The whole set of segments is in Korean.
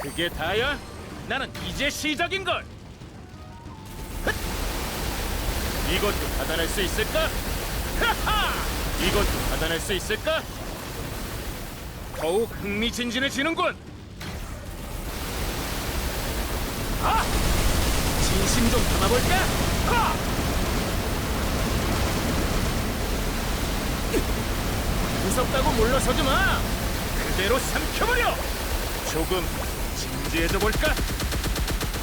그게 다야? 나는 이제 시작인걸. 헛! 이것도 받아낼 수 있을까? 하하! 이것도 받아낼 수 있을까? 더욱 흥미진진해지는군. 아! 진심 좀 담아볼까? 하! 무섭다고 물러서지 마. 그대로 삼켜버려. 조금 진지해져 볼까?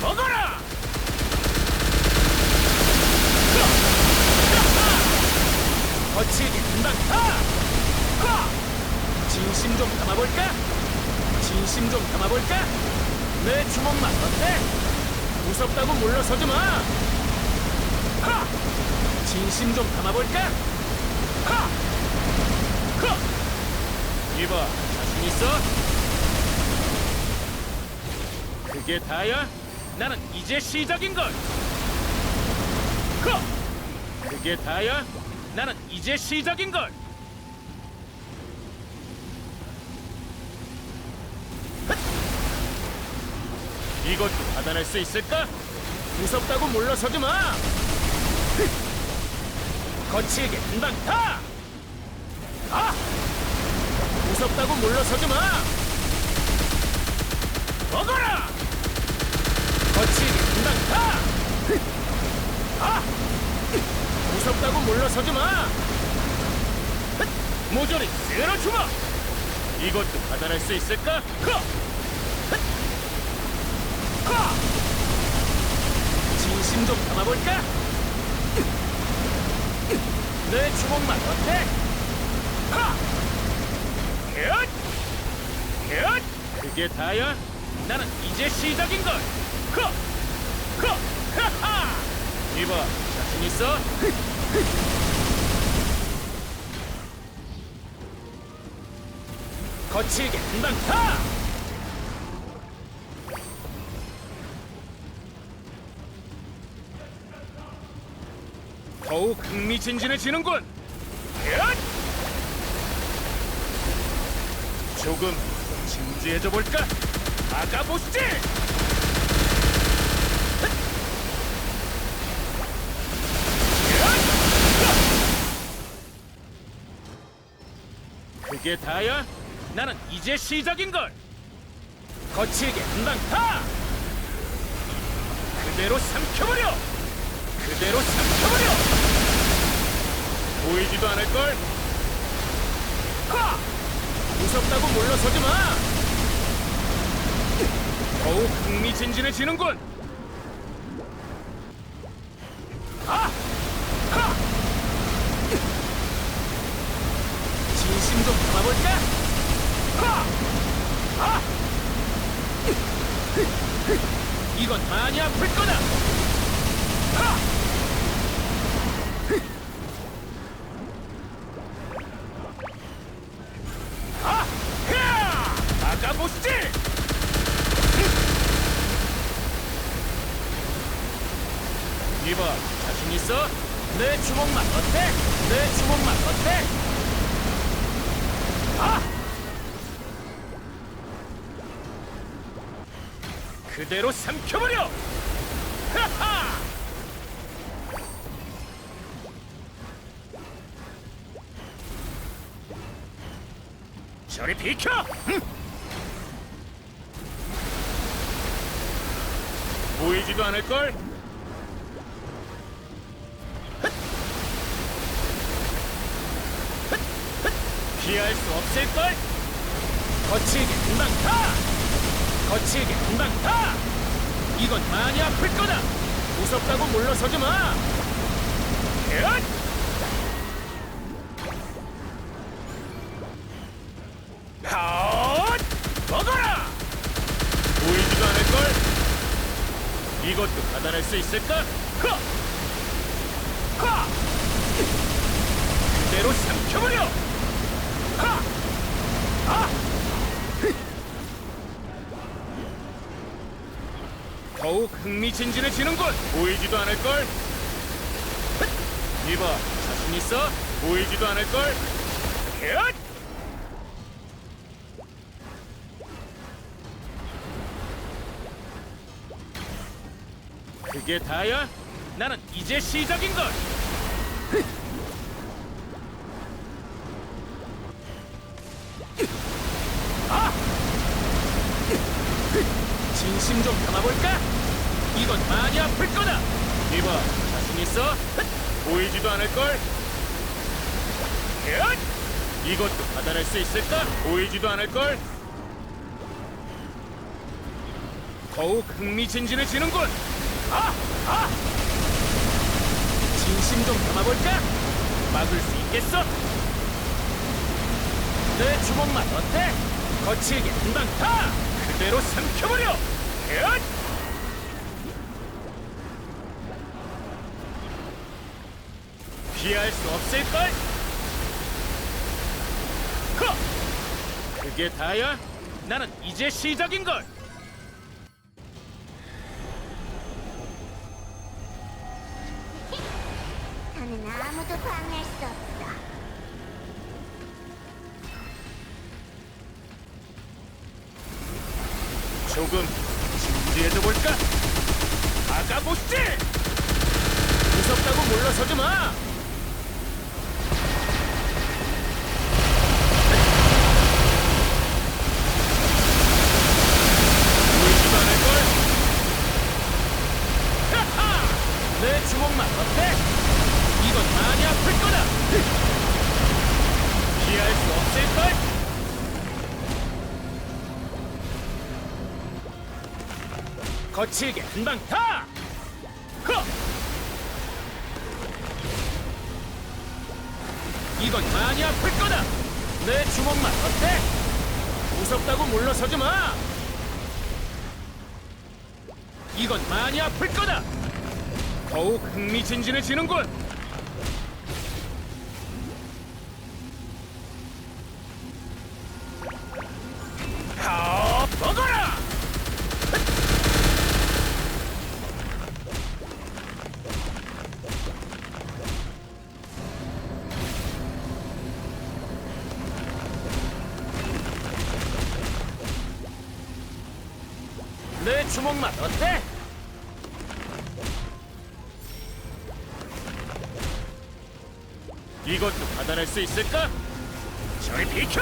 먹어라. 거칠게 금방 타. 하! 진심 좀 담아볼까? 진심 좀 담아볼까? 내 주먹만 어때? 무섭다고 물러서지 마. 하! 진심 좀 담아볼까? 이봐, 자신 있어? 그게 다야? 나는 이제 시작인걸. 하! 그게 다야? 나는 이제 시작인 걸. 이것도 받아낼 수 있을까? 무섭다고 물러서지 마. 거칠게 금방 타. 아! 무섭다고 물러서지 마. 먹어라. 거칠게 금방 타. 아! 무섭다고 물러서지 마. 모조리 쓸어주마. 이것도 받아낼 수 있을까? 허! 하! 진심 좀 담아볼까? 내 주먹만 어때? 하! 엇! 엇! 그게 다야? 나는 이제 시작인걸! 이봐, 자신 있어? 거칠게 금방 타! 더욱 흥미진진해지는군. 엇! 조금 진지해져 볼까? 아가보시지. 그게 다야? 나는 이제 시작인걸. 거칠게 금방 타. 그대로 삼켜버려. 그대로 삼켜버려! 보이지도 않을걸? 하! 무섭다고 물러서지 마! 더욱 흥미진진해지는군! 아! 하! 진심 좀 담아볼까? 하! 아! 이건 많이 아플 거다! 하! 이봐, 자신 있어? 내 주먹만 어때? 내 주먹만 어때? 아! 그대로 삼켜버려! 하하! 저리 비켜! 흠! 보이지도 않을걸? 피할 수 없을걸? 거칠게 금방 타! 거칠게 금방 타! 이건 많이 아플 거다! 무섭다고 물러서지 마! 엇! 핫! 먹어라! 보이지도 않을걸? 이것도 받아낼 수 있을까? 허! 하! 그대로 삼켜버려! 더욱 흥미진진해지는군. 보이지도 않을걸? 이봐, 자신 있어? 보이지도 않을걸? 헷! 그게 다야? 나는 이제 시작인걸! 이건 많이 아플 거다. 이봐, 자신 있어? 보이지도 않을 걸. 야! 이것도 받아낼 수 있을까? 보이지도 않을 걸. 더욱 흥미진진해지는군. 아, 아! 진심 좀 담아볼까? 막을 수 있겠어? 내 주먹만 어때? 거칠게 한방 타! 그대로 삼켜버려! 야! 피할 수 없을걸? 허! 그게 다야? 나는 이제 시작인걸! 나는 아무도 방해할 수 없어. 조금 준비해줘 볼까? 나가보시지! 무섭다고 물러서지 마! 보이지도 않을걸? 하하! 내 주먹만 어때? 이건 많이 아플 거다! 피할 수 없을걸? 거칠게 한 방 타! 허! 이건 많이 아플 거다! 내 주먹만 어때? 무섭다고 물러서지 마! 이건 많이 아플 거다! 더욱 흥미진진해지는군! 이것도 받아낼 수 있을까? 저리 비켜!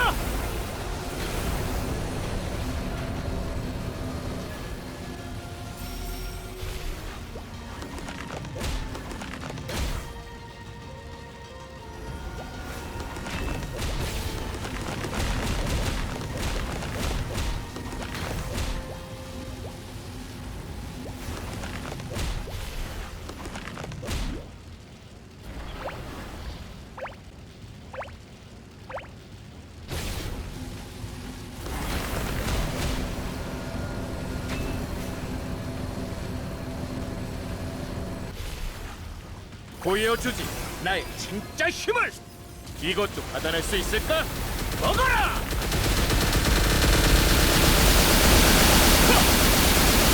보여주지 나의 진짜 힘을 이것도 받아낼 수 있을까? 먹어라! 허!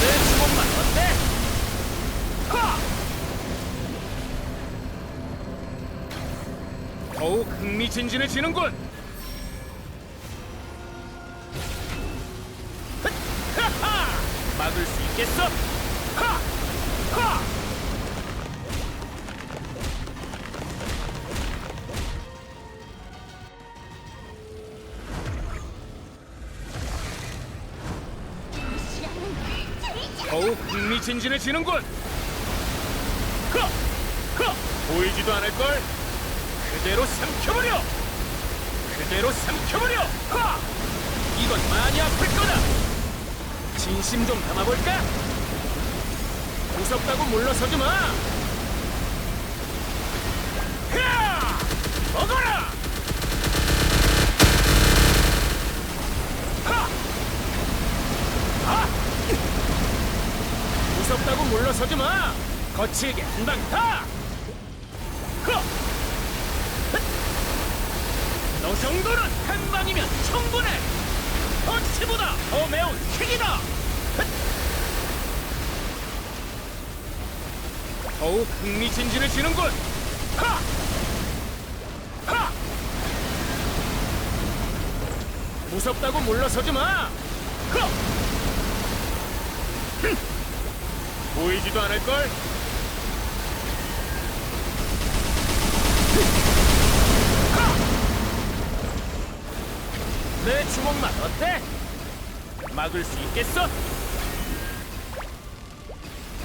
내 주먹만 어때? 하! 더욱 흥미진진해지는군 흥미진진해지는군. 허! 허! 보이지도 않을 걸? 그대로 삼켜버려! 그대로 삼켜버려! 허! 이건 많이 아플 거다! 진심 좀 담아볼까? 무섭다고 물러서지 마! 야! 먹어라! 하! 하! 무섭다고 물러서지 마! 거칠게 한방 타! 허! 헛! 너 정도는 한 방이면 충분해! 펀치보다 더 매운 킥이다! 헛! 더욱 흥미진진해지는군! 하! 하! 무섭다고 물러서지 마! 허! 보이지도 않을 걸. 내 주먹만 어때? 막을 수 있겠어?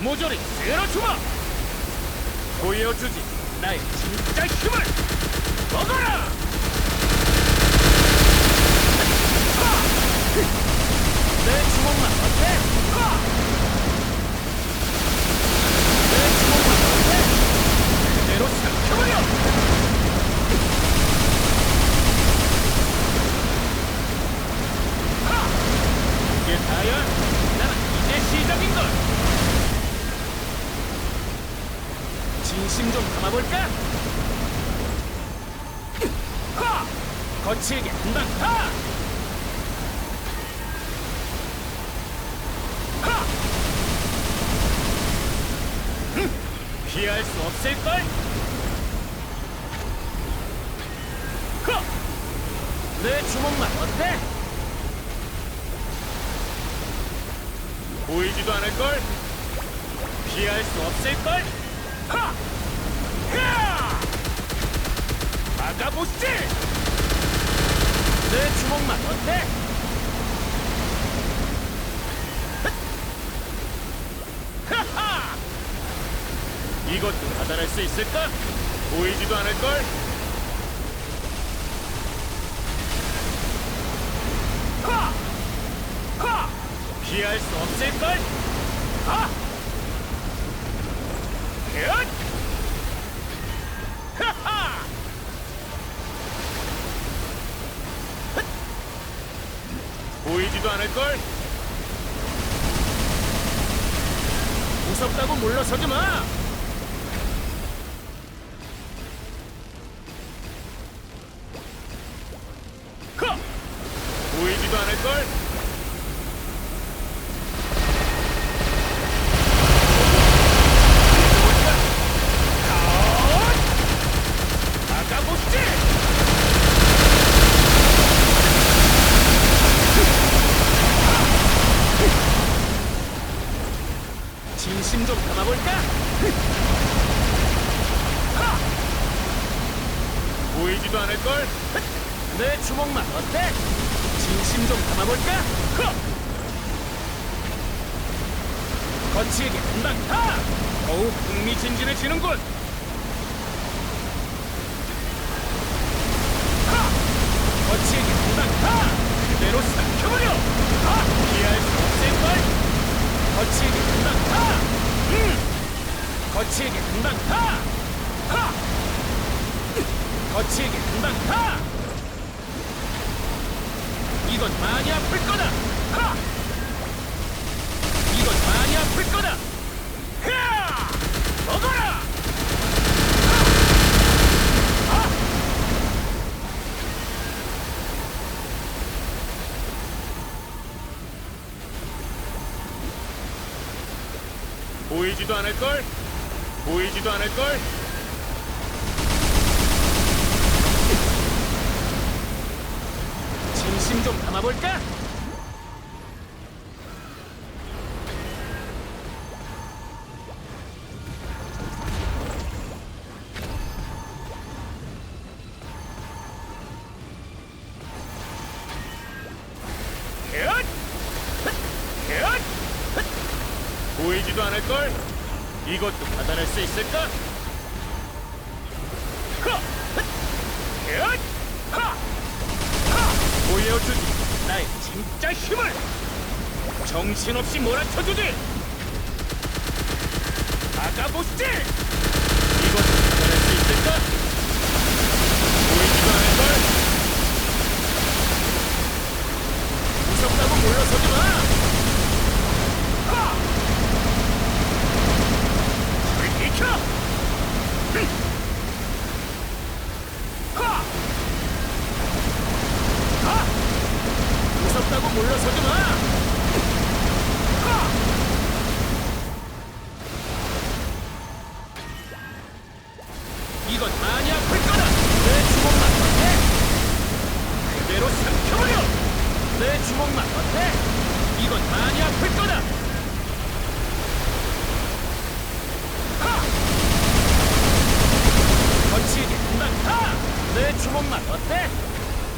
모조리 주먹! 보여주지 나의 진짜 힘을! 먹어라! 내 주먹만 어때? 내 주먹만 어때? 그대로 삼켜버려! 이게 다야? 나는 이제 시작인걸! 진심 좀 담아볼까? 하! 거칠게 한방 하! 하! 흠! 피할 수 없을걸? 하! 내 주먹만 어때? 보이지도 않을걸? 피할 수 없을걸? 하! 야! 막아보시지! 내 주먹만 어때? 이것도 받아낼 수 있을까? 보이지도 않을걸? 하! 하! 피할 수 없을걸? 아! 헛! 보이지도 않을걸? 무섭다고 물러서지 마! 허! 보이지도 않을걸? 나가보지! 진심 좀 담아볼까? 하! 보이지도 않을걸? 내 주먹만 어때? 진심 좀 담아볼까? 허! 거칠게 금방 타! 더욱 흥미 진진해지는군! 하! 거칠게 금방 타! 그대로 삼켜버려! 하! 피할 수 없을걸? 타! 음! 거칠게 금방 타! 하! 금방 타! 이건 많이 아플 거다! 하! 이건 많이 아플 거다! 하! 먹어라! 하! 하! 보이지도 않을걸? 보이지도 않을걸? 진심 좀 담아볼까? 보여주지 나의 진짜 힘을! 정신없이 몰아쳐주지! 나가보시지! 이것도 받아낼 수 있을까? 보이지도 않을걸? 무섭다고 물러서지 마! 하! 저리 비켜! 흥! 하! 하! 무섭다고 물러서지 마! 하! 이건 많이 아플 거다! 내 주먹만 어때? 그대로 삼켜버려! 내 주먹만 어때? 이건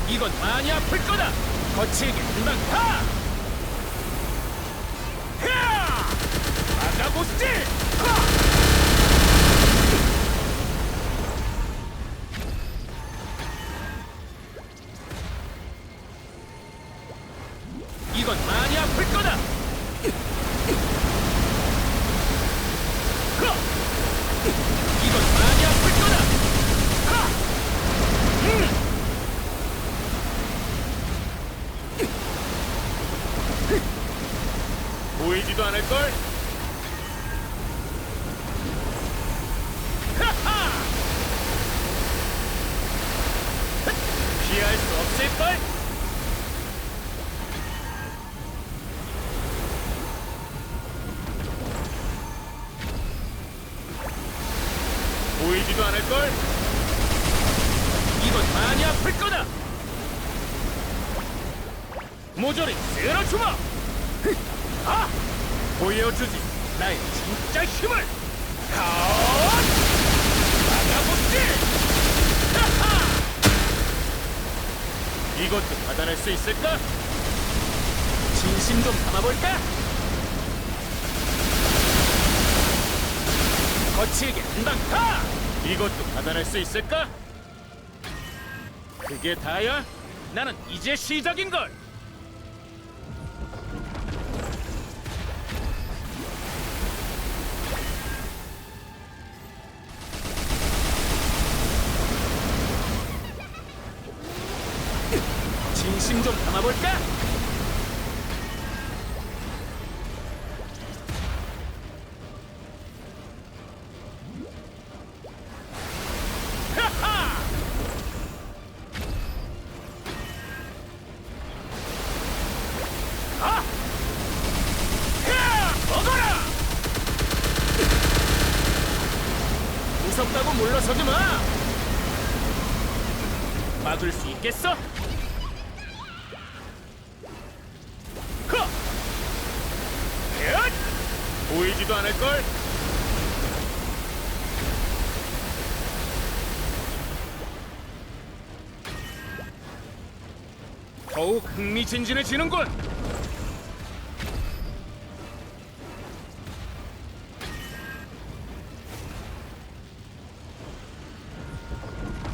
이건 많이 아플 거다. 거칠게 금방 타. 야! 막아보시지. 하! 이건 많이 아플 거다. 하! 이건 많이 아플 거다. 하! 음! 보이지도 않을 걸. 하하! 피할 수 없을 걸. 보이지도 않을 걸. 이건 많이 아플 거다. 모조리 쓸어주마. 아! 보여주지 나의 진짜 힘을. 하! 막아보지. 하하! 이것도 받아낼 수 있을까? 진심 좀 담아볼까? 거칠게 한방 타! 이것도 받아낼 수 있을까? 그게 다야? 나는 이제 시작인걸! 있겠어? 보이지도 않을걸? 더욱 흥미진진해지는군.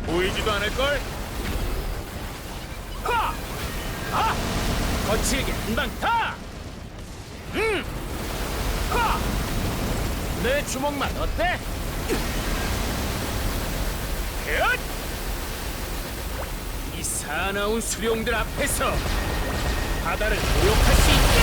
보이지도 않을걸? 하! 아! 한방 타! 음! 하! 내 주먹만 어때? 헷! 이 사나운 수룡들 앞에서 바다를 모욕할 수 있겠나?